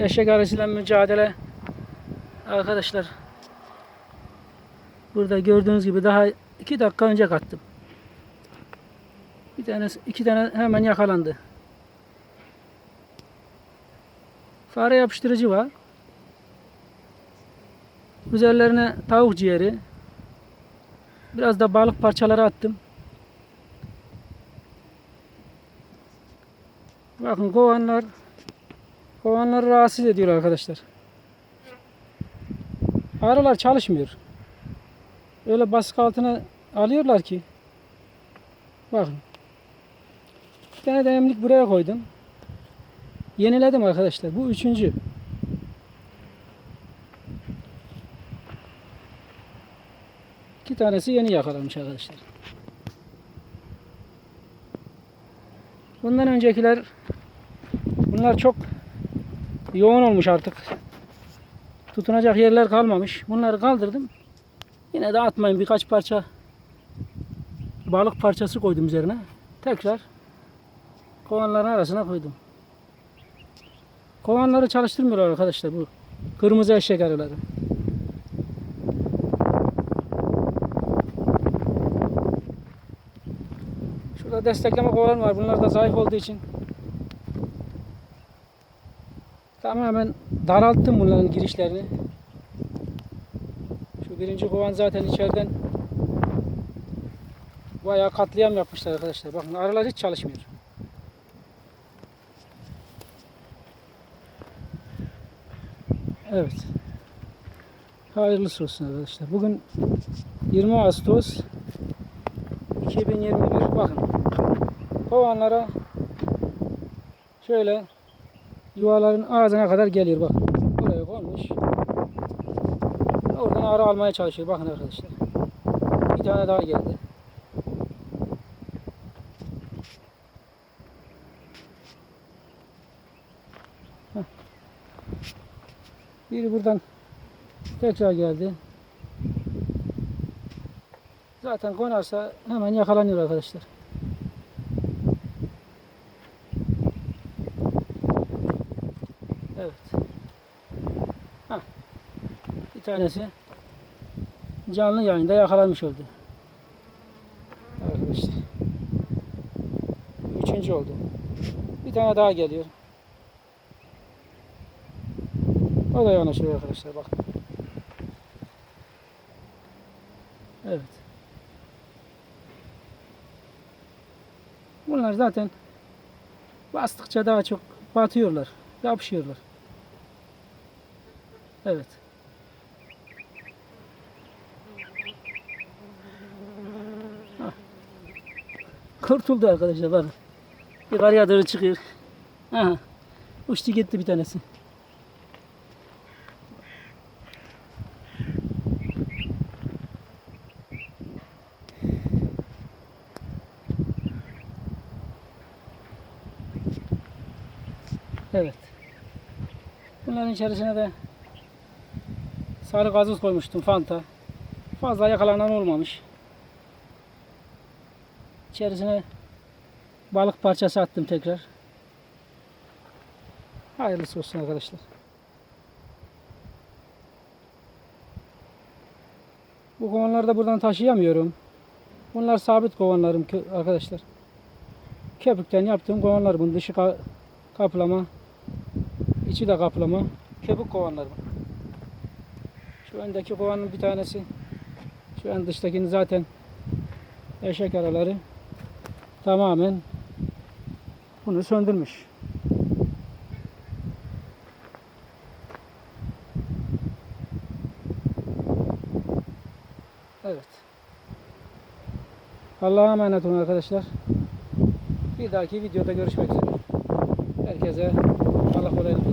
eşek arısıyla mücadele arkadaşlar burada gördüğünüz gibi daha iki dakika önce kattım. Bir tane iki tane hemen yakalandı. Fare yapıştırıcı var. Üzerlerine tavuk ciğeri. Biraz da balık parçaları attım. Bakın kovanlar kovanları rahatsız ediyor arkadaşlar. Arılar çalışmıyor. Öyle baskı altına alıyorlar ki. Bakın. Bir tane de buraya koydum. Yeniledim arkadaşlar. Bu üçüncü. İki tanesi yeni yakalanmış arkadaşlar. Bundan öncekiler bunlar çok yoğun olmuş artık. Tutunacak yerler kalmamış. Bunları kaldırdım. Yine de atmayın birkaç parça balık parçası koydum üzerine. Tekrar kovanların arasına koydum. Kovanları çalıştırmıyorlar arkadaşlar bu. Kırmızı eşek arıları. Şurada destekleme kovan var. Bunlar da zayıf olduğu için tamamen daralttım bunların girişlerini. Şu birinci kovan zaten içeriden bayağı katliam yapmışlar arkadaşlar. Bakın arılar hiç çalışmıyor. Evet. Hayırlısı olsun arkadaşlar. Bugün 20 Ağustos 2021. Bakın. Kovanlara şöyle yuvaların ağzına kadar geliyor bak. Buraya konmuş. Oradan arı almaya çalışıyor. Bakın arkadaşlar. Bir tane daha geldi. Heh. Biri buradan tekrar geldi. Zaten konarsa hemen yakalanıyor arkadaşlar. Evet. Hah. Bir tanesi canlı yayında yakalanmış oldu. Arkadaşlar. Üçüncü oldu. Bir tane daha geliyor. O da yanaşıyor arkadaşlar bak. Evet. Bunlar zaten bastıkça daha çok batıyorlar. Yapışıyorlar. Evet. Hah. Kurtuldu arkadaşlar bakın. Yukarıya doğru çıkıyor. Aha. Uçtu gitti bir tanesi. Evet. Bunların içerisine de sarı gazoz koymuştum Fanta. Fazla yakalanan olmamış. İçerisine balık parçası attım tekrar. Hayırlısı olsun arkadaşlar. Bu kovanları da buradan taşıyamıyorum. Bunlar sabit kovanlarım arkadaşlar. Köpükten yaptığım kovanlar bunun dışı ka- kaplama. İçi de kaplama. Köpük kovanlar bu. Şu öndeki kovanın bir tanesi. Şu ön dıştakini zaten eşek araları tamamen bunu söndürmüş. Evet. Allah'a emanet olun arkadaşlar. Bir dahaki videoda görüşmek üzere. Herkese Allah kolaylık versin.